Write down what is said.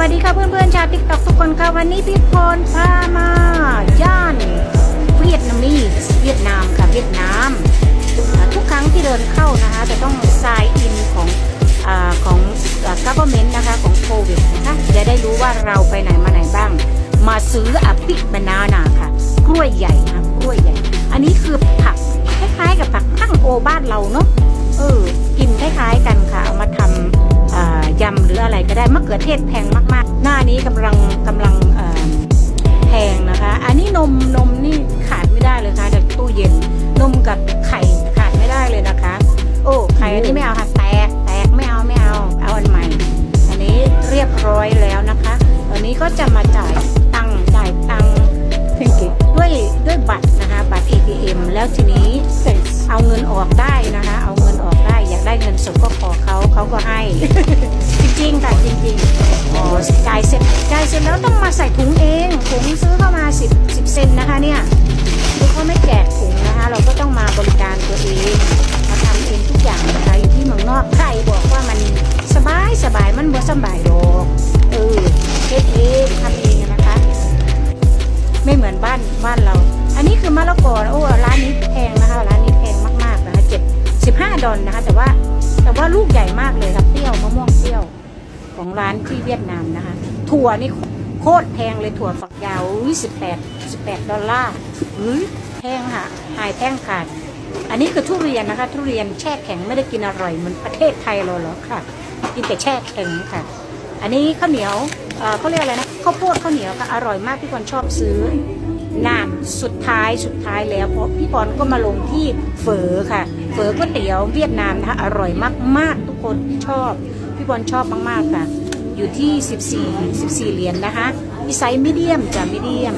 วัสดีค่ะเพื่อนๆชาวติ๊กต็อกทุกคนค่ะวันนี้พี่พรพามาย่านเวียดนามีเวียดนามค่ะเวียดนาม ทุกครั้งที่เดินเข้านะคะ จะต้องซายอินของอของกัฟเวอร์เมนต์นะคะของโควิดนะคะจะได้รู้ว่าเราไปไหนมาไหนบ้าง มาซื้ออะปิกบานานาค่ะ กล้วยใหญ่นะกล้วยใหญ่ อันนี้คือผักคล้ายๆกับผักตั้งโอบ้านเราเนาะำหรืออะไรก็ได้มะเขือเทศแพงมากๆ หน้านี้กำลังกำลังเอ่อแพงนะคะ อันนี้นมนมนี่ขาดไม่ได้เลยค่ะจากตู้เย็นนมกับไข่ขาดไม่ได้เลยนะคะ โอ้ไข่อันนี้ไม่เอาค่ะแตกแตกไม่เอาไม่เอาเอาอันใหม่ อันนี้เรียบร้อยแล้วนะคะตอนนี้ก็จะมาจ่ายตังค์จ่ายตังค์ด้วยด้วยบัตรนะคะบัตร ATM แล้วทีนี้เอาเงินออกได้นะคะ เอาเงินออกได้อยากได้เงินสดก็ขอเขาเขาก็ให้ จ่ายเสร็จจ่ายเสร็จแล้วต้องมาใส่ถุงเองถุงซื้อเข้ามา10 10เซนนะคะเนี่ยคือเขาไม่แจกถุงนะคะ เราก็ต้องมาบริการตัวเองมาทำเองทุกอย่างนะคะอยู่ที่เมืองนอกใครบอกว่ามันสบายสบายมันบ่สบายดอกเออเฮ็ดเองทำเองนะคะ ไม่เหมือนบ้านบ้านเรา อันนี้คือมะละกอโอ้ร้านนี้แพงนะคะร้านนี้แพงมากๆนะคะเจ็ดสิบห้าดอลนะคะ แต่ว่าแต่ว่าลูกใหญ่มากเลยครับเปรี้ยวมะม่วง ของร้านที่เวียดนามนะคะ ถั่วนี่โคตรแพงเลยถั่วฝักยาวสิบแปดสิบแปดดอลลาร์เฮ้ยแพงค่ะ หายแพงขาด อันนี้คือทุเรียนนะคะ ทุเรียนแช่แข็งไม่ได้กินอร่อยเหมือนประเทศไทยเราหรอกค่ะ กินแต่แช่แข็งค่ะ อันนี้ข้าวเหนียวเอ่อเขาเรียกอะไรนะข้าวโพดข้าวเหนียวค่ะอร่อยมากพี่พรชอบซื้อนานสุดท้ายสุดท้ายแล้วเพราะพี่พรก็มาลงที่เฝอค่ะ เฝอก๋วยเตี๋ยวเวียดนามนะคะอร่อยมากๆ ทุกคนชอบ พี่บอลชอบมาก ๆ ค่ะ อยู่ที่ 14 14 เหรียญนะคะมีไซส์มีเดียมจ้ะมีเดียม